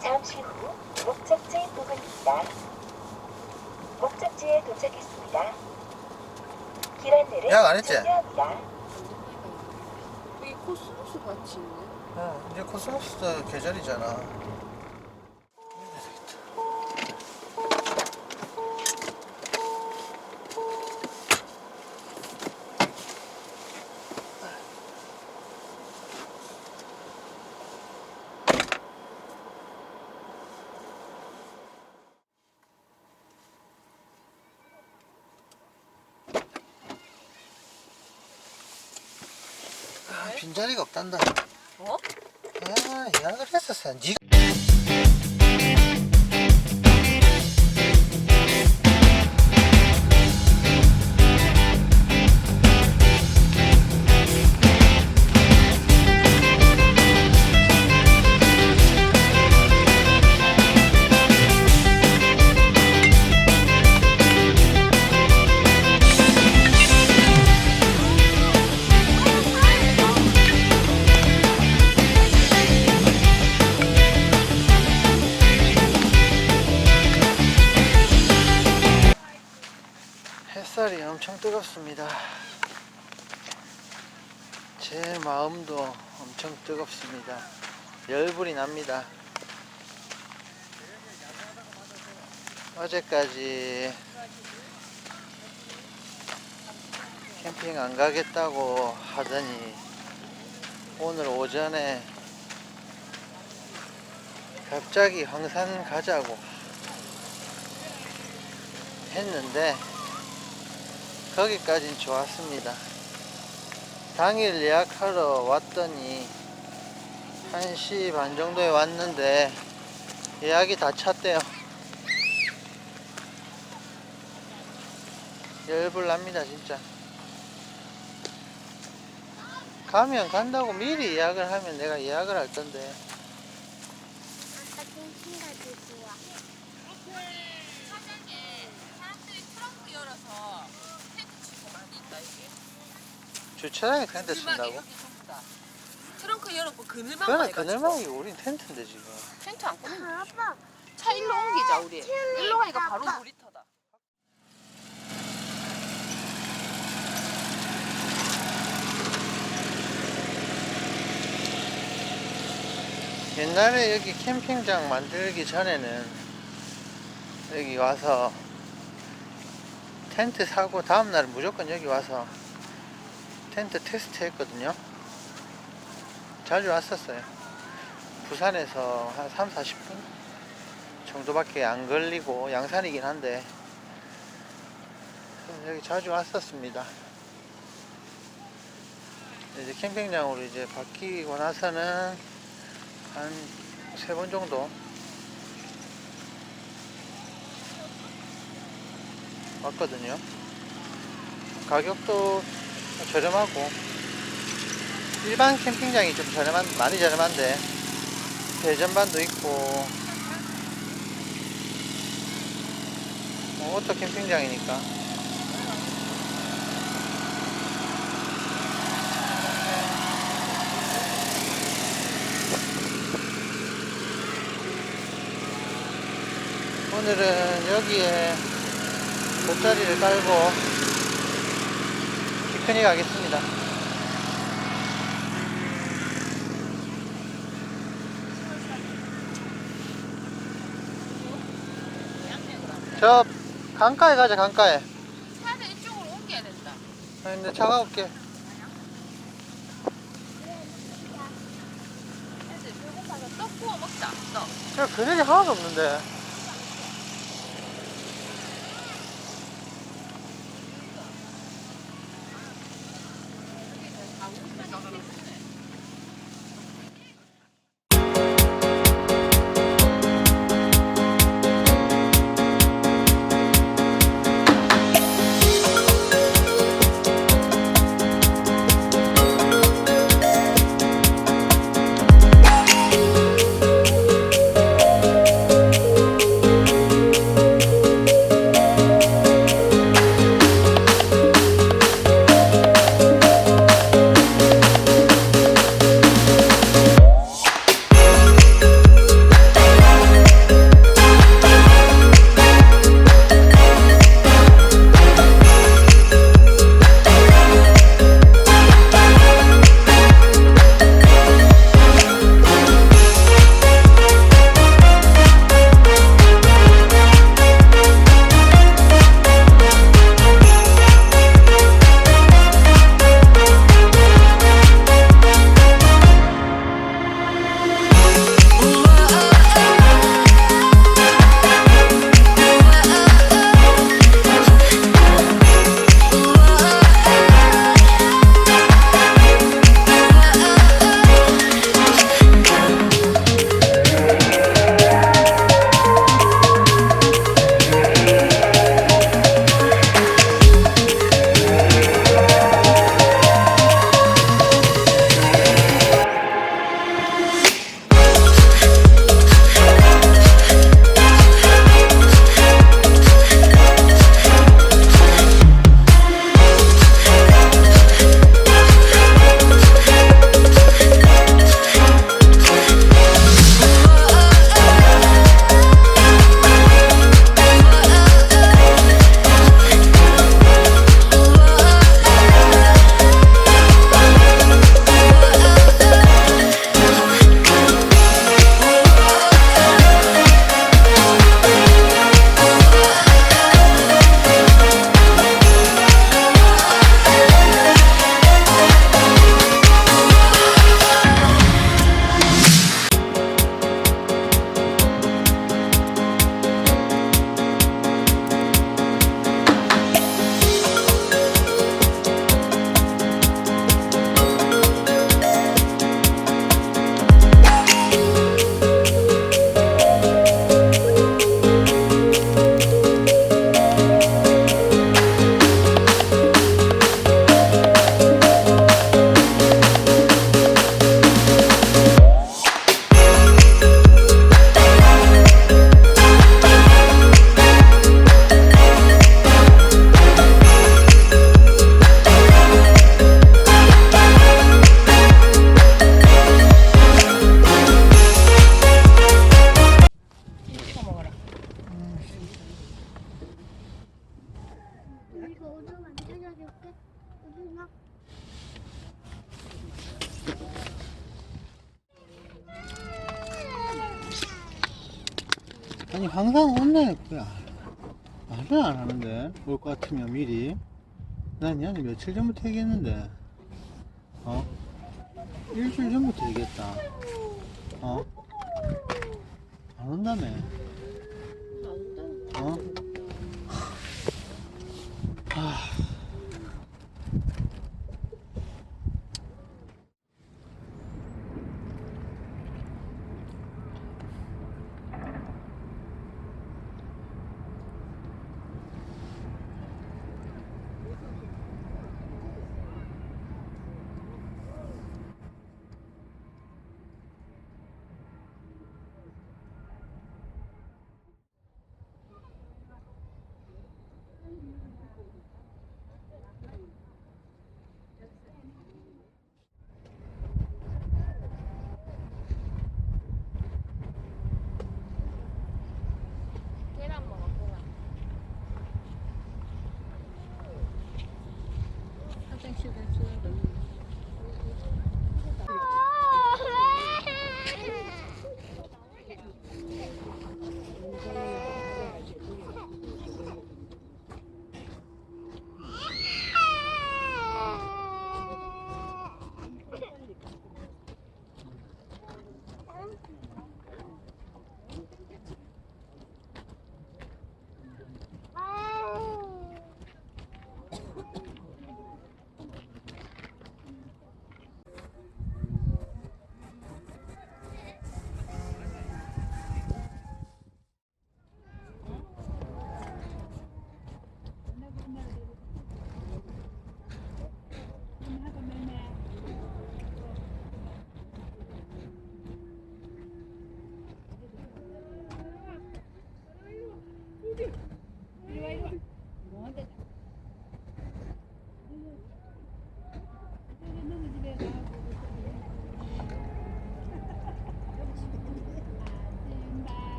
잠시 후 목적지 부근입니다. 목적지에 도착했습니다. 길 안내를 예약 안 했지? 종료합니다. 여기 코스모스 같이 있네. 어, 이제 코스모스 계절이잖아. 빈자리가 없단다. 어? 아, 예약을 했었어. 니 제 마음도 엄청 뜨겁습니다. 열불이 납니다. 어제까지 캠핑 안 가겠다고 하더니 오늘 오전에 갑자기 황산 가자고 했는데 거기까진 좋았습니다. 당일 예약하러 왔더니 1시 반 정도에 왔는데 예약이 다 찼대요. 열불 납니다, 진짜. 가면 간다고 미리 예약을 하면 내가 예약을 할 건데. 아까 주차장에 텐트 친다고? 다. 트렁크 열어고 그늘막 그래, 그늘막이 우린 텐트인데, 지금. 텐트 안 꺼내. 아빠, 차 일로 옮기자 우리. 튤립 일로 가니까. 바로 놀이터다. 옛날에 여기 캠핑장 만들기 전에는 여기 와서 텐트 사고 다음날 무조건 여기 와서 텐트 테스트 했거든요. 자주 왔었어요. 부산에서 한 3, 40분 정도밖에 안 걸리고 양산이긴 한데 여기 자주 왔었습니다. 이제 캠핑장으로 이제 바뀌고 나서는 한 세 번 정도 왔거든요. 가격도 저렴하고. 일반 캠핑장이 좀 저렴한 많이 저렴한데 대전반도 있고 뭐 오토 캠핑장이니까. 오늘은 여기에 돗자리를 깔고 피크닉 하겠습니다. 저 강가에 가자 강가에. 차를 이쪽으로 옮겨야 된다. 아, 근데 차가 올게. 애들 배고파서 떡 구워 먹자. 떡. 저 그늘이 하나도 없는데. 거야. 말을 안 하는데. 올 것 같으면 미리. 난 얘는 며칠 전부터 얘기했는데. 어? 일주일 전부터 얘기했다. 어? 안 온다며. 어?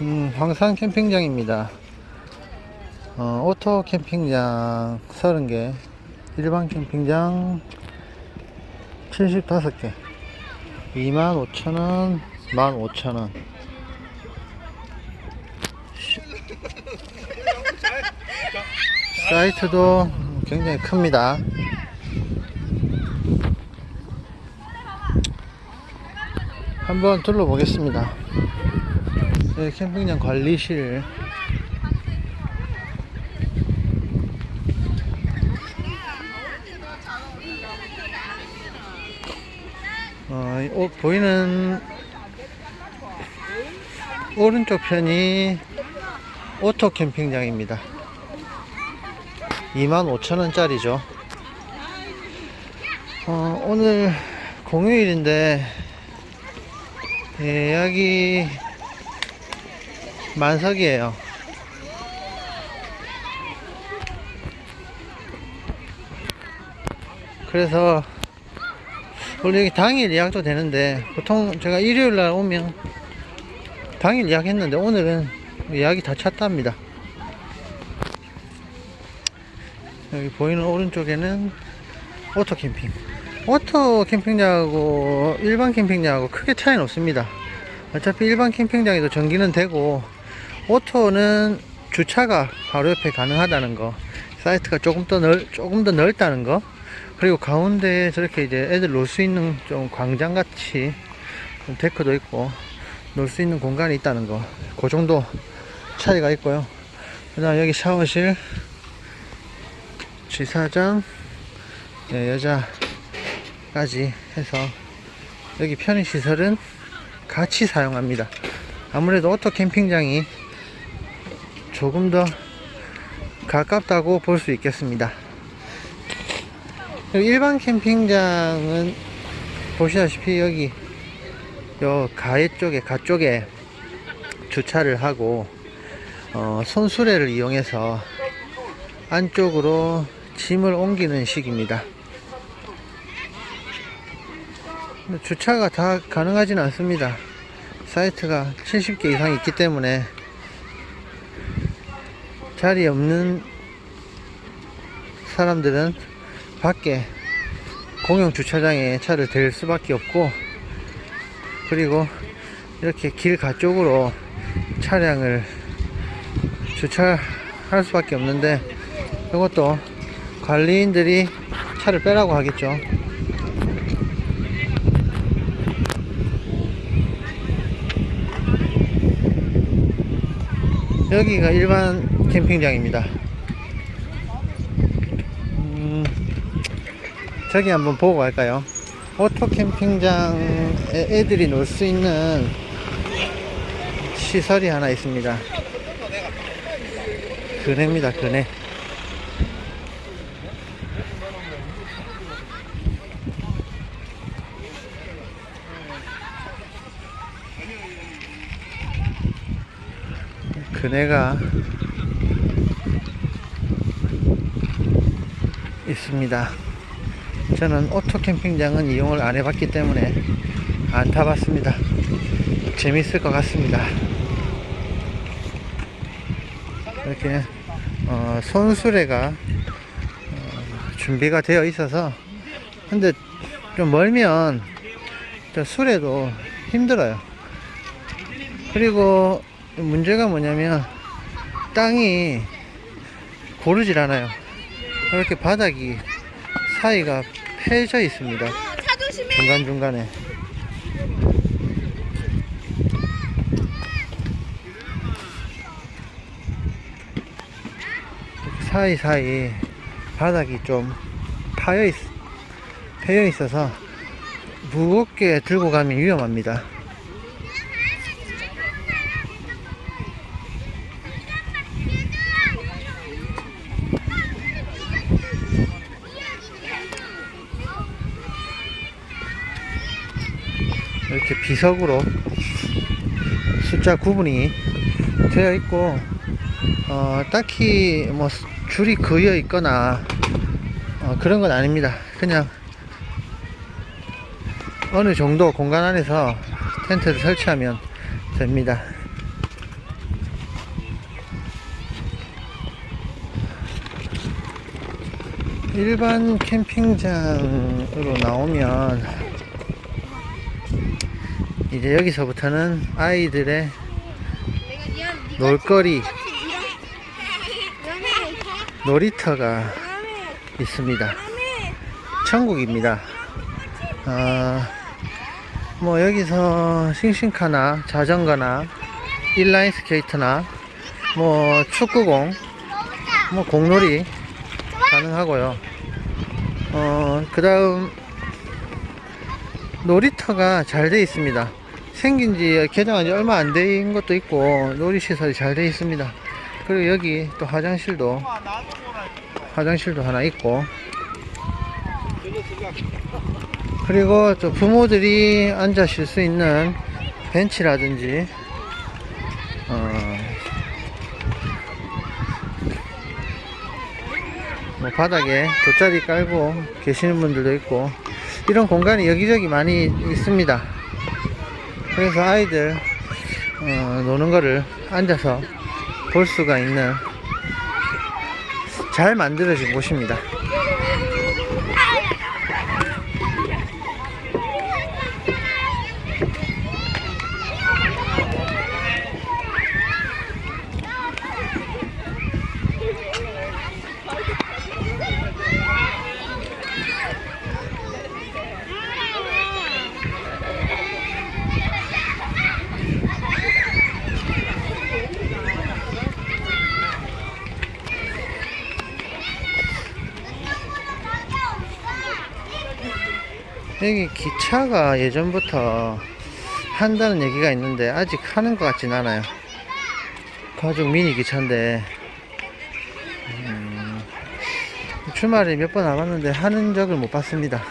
음, 황산 캠핑장입니다. 어, 오토 캠핑장 30개, 일반 캠핑장 75개, 25,000원, 15,000원. 사이트도 굉장히 큽니다. 한번 둘러보겠습니다. 네, 캠핑장 관리실. 어, 이 오- 보이는 오른쪽 편이 오토 캠핑장입니다. 25,000원짜리죠. 어, 오늘 공휴일인데 예약이 만석이에요. 그래서 원래 여기 당일 예약도 되는데 보통 제가 일요일 날 오면 당일 예약했는데 오늘은 예약이 다 찼답니다. 여기 보이는 오른쪽에는 오토 캠핑. 오토 캠핑장하고 일반 캠핑장하고 크게 차이는 없습니다. 어차피 일반 캠핑장에도 전기는 되고 오토는 주차가 바로 옆에 가능하다는 거 사이트가 조금 더 넓, 조금 더 넓다는 거 그리고 가운데에 저렇게 이제 애들 놀 수 있는 좀 광장 같이 좀 데크도 있고 놀 수 있는 공간이 있다는 거그 정도 차이가 있고요 그 다음 여기 샤워실 지사장 네, 여자까지 해서 여기 편의시설은 같이 사용합니다. 아무래도 오토 캠핑장이 조금 더 가깝다고 볼 수 있겠습니다. 일반 캠핑장은 보시다시피 여기 요 가해 쪽에 가 쪽에 주차를 하고 어, 손수레를 이용해서 안쪽으로 짐을 옮기는 식입니다. 주차가 다 가능하진 않습니다. 사이트가 70개 이상 있기 때문에 자리 없는 사람들은 밖에 공용 주차장에 차를 댈 수밖에 없고 그리고 이렇게 길 가쪽으로 차량을 주차할 수밖에 없는데 이것도 관리인들이 차를 빼라고 하겠죠. 여기가 일반 캠핑장입니다. 음, 저기 한번 보고 갈까요? 오토 캠핑장에 애들이 놀 수 있는 시설이 하나 있습니다. 그네입니다, 그네. 그네가 있습니다. 저는 오토 캠핑장은 이용을 안 해봤기 때문에 안 타봤습니다. 재밌을 것 같습니다. 이렇게 어, 손수레가 어, 준비가 되어 있어서 근데 좀 멀면 저 수레도 힘들어요. 그리고 문제가 뭐냐면 땅이 고르질 않아요. 이렇게 바닥이 사이가 패져 있습니다. 중간중간에. 이렇게 사이사이 바닥이 좀 파여 있, 패여 있어서 무겁게 들고 가면 위험합니다. 이렇게 비석으로 숫자 구분이 되어 있고 어, 딱히 뭐 수- 줄이 그어 있거나 어, 그런 건 아닙니다. 그냥 어느 정도 공간 안에서 텐트를 설치하면 됩니다. 일반 캠핑장으로 나오면 이제 여기서부터는 아이들의 놀거리 놀이터가 있습니다. 천국입니다. 아, 뭐 여기서 싱싱카나 자전거나 인라인 스케이트나 뭐 축구공, 뭐 공놀이 가능하고요. 어, 그 다음 놀이터가 잘 되어 있습니다. 생긴 지 개장한 지 얼마 안 된 것도 있고 놀이시설이 잘 되어 있습니다. 그리고 여기 또 화장실도 화장실도 하나 있고 그리고 또 부모들이 앉아 쉴 수 있는 벤치라든지 어, 뭐 바닥에 돗자리 깔고 계시는 분들도 있고 이런 공간이 여기저기 많이 있습니다. 그래서 아이들 어, 노는 거를 앉아서 볼 수가 있는 잘 만들어진 곳입니다. 여기 기차가 예전부터 한다는 얘기가 있는데 아직 하는 것 같진 않아요. 가죽 미니 기차인데 음, 주말에 몇 번 와봤는데 하는 적을 못 봤습니다.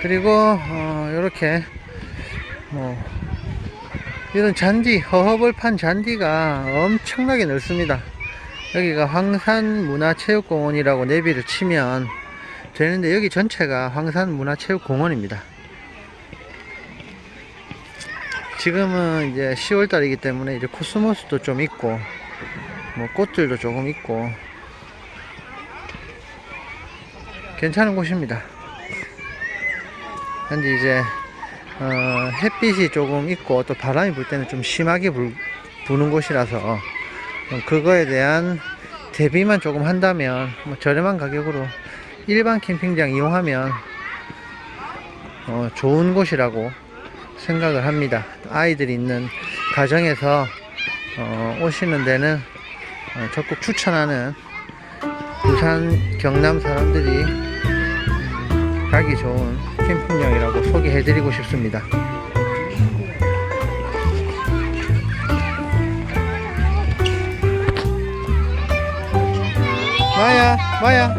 그리고 어, 이렇게 뭐 이런 잔디 허허벌판 잔디가 엄청나게 넓습니다. 여기가 황산문화체육공원이라고 내비를 치면 되는데 여기 전체가 황산문화체육공원입니다. 지금은 이제 10월달이기 때문에 이제 코스모스도 좀 있고 뭐 꽃들도 조금 있고 괜찮은 곳입니다. 현재 이제 어 햇빛이 조금 있고 또 바람이 불 때는 좀 심하게 불, 부는 곳이라서 그거에 대한 대비만 조금 한다면 뭐 저렴한 가격으로 일반 캠핑장 이용하면 어, 좋은 곳이라고 생각을 합니다. 아이들이 있는 가정에서 어, 오시는 데는 어, 적극 추천하는 부산 경남 사람들이 음, 가기 좋은 캠핑장이라고 소개해드리고 싶습니다. 妈呀妈呀